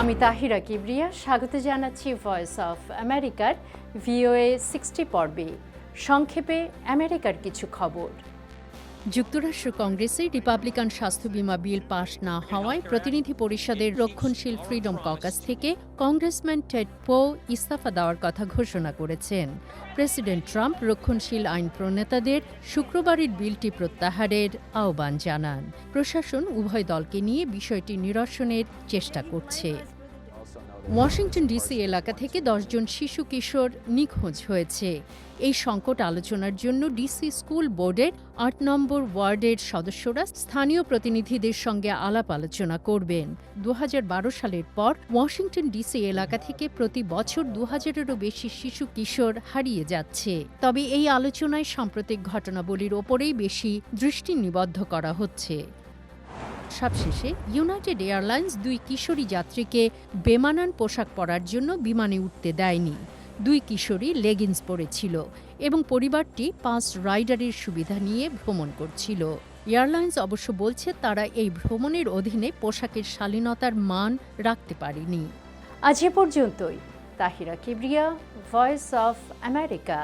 আমি তাহিরা কিবরিয়া, স্বাগত জানাচ্ছি ভয়েস অফ আমেরিকার ভিওএ সিক্সটি পর্বে। সংক্ষেপে আমেরিকার কিছু খবর। যুক্তরাষ্ট্র কংগ্রেসে রিপাবলিকান স্বাস্থ্য বিমা বিল পাশ না হওয়ায় প্রতিনিধি পরিষদের রক্ষণশীল ফ্রিডম ককাস থেকে কংগ্রেসম্যান টেড পো ইস্তফা দেওয়ার কথা ঘোষণা করেছেন। প্রেসিডেন্ট ট্রাম্প রক্ষণশীল আইন প্রণেতাদের শুক্রবারের বিলটি প্রত্যাহারের আহ্বান জানান। প্রশাসন উভয় দলকে নিয়ে বিষয়টি নিরসনের চেষ্টা করছে। ওয়াশিংটন ডিসি এলাকা থেকে দশজন শিশু কিশোর নিখোঁজ হয়েছে। এই সংকট আলোচনার জন্য ডিসি স্কুল বোর্ডের আট নম্বর ওয়ার্ডের সদস্যরা স্থানীয় প্রতিনিধিদের সঙ্গে আলাপ আলোচনা করবেন। দু হাজার বারো সালের পর ওয়াশিংটন ডিসি এলাকা থেকে প্রতি বছর দু হাজারেরও বেশি শিশু কিশোর হারিয়ে যাচ্ছে। তবে এই আলোচনায় সাম্প্রতিক ঘটনাবলীর ওপরেই বেশি দৃষ্টি নিবদ্ধ করা হচ্ছে। সবশেষে ইউনাইটেড এয়ারলাইন্স দুই কিশোরী যাত্রীকে বেমানান পোশাক পরার জন্য বিমানে উঠতে দেয়নি। দুই কিশোরী লেগিংস পরেছিল এবং পরিবারটি পাঁচ রাইডারের সুবিধা নিয়ে ভ্রমণ করছিল। এয়ারলাইন্স অবশ্য বলছে তারা এই ভ্রমণের অধীনে পোশাকের শালীনতার মান রাখতে পারেনি। আজ এ পর্যন্তই। Tahira Kibria voice of America